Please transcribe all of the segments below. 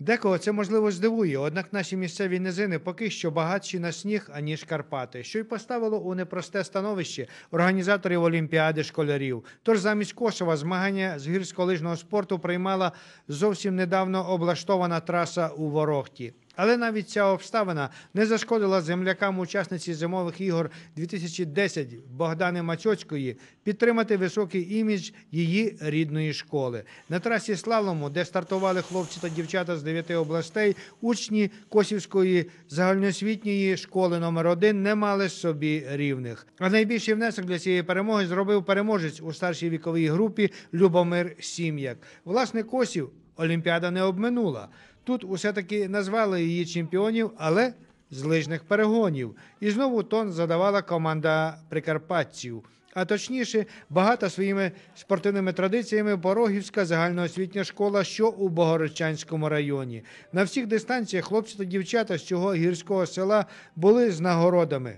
Декого це можливо здивує, однак наші місцеві низини поки що багатші на сніг, аніж Карпати, що й поставило у непросте становище організаторів Олімпіади школярів. Тож замість Косова змагання з гірськолижного спорту приймала зовсім недавно облаштована траса у Ворохті. Але навіть ця обставина не зашкодила землякам учасниці зимових ігор 2010 Богдани Мацьоцької підтримати високий імідж її рідної школи. На трасі слалому, де стартували хлопці та дівчата з дев'яти областей, учні Косівської загальноосвітньої школи номер 1 не мали собі рівних. А найбільший внесок для цієї перемоги зробив переможець у старшій віковій групі Любомир Сім'як. Власне, Косів Олімпіада не обминула. Тут усе таки назвали її чемпіонів, але з лижних перегонів. І знову тон задавала команда прикарпатців. А точніше, багата своїми спортивними традиціями Борогівська загальноосвітня школа, що у Богородчанському районі. На всіх дистанціях хлопці та дівчата з цього гірського села були з нагородами.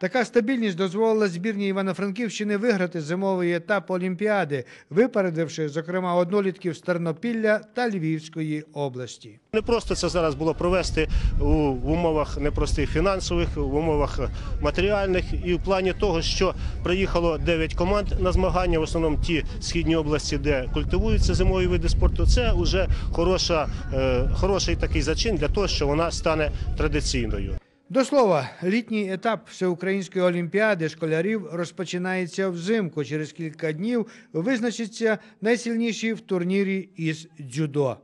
Така стабільність дозволила збірні Івано-Франківщини виграти зимовий етап Олімпіади, випередивши, зокрема, однолітків з Тернопілля та Львівської області. Не просто це зараз було провести в умовах непростих фінансових, в умовах матеріальних і в плані того, що приїхало 9 команд на змагання, в основному ті східні області, де культивуються зимові види спорту. Це вже хороша, е, хороший такий зачин для того, що вона стане традиційною. До слова, літній етап всеукраїнської олімпіади школярів розпочинається взимку. Через кілька днів визначаться найсильніші в турнірі із дзюдо.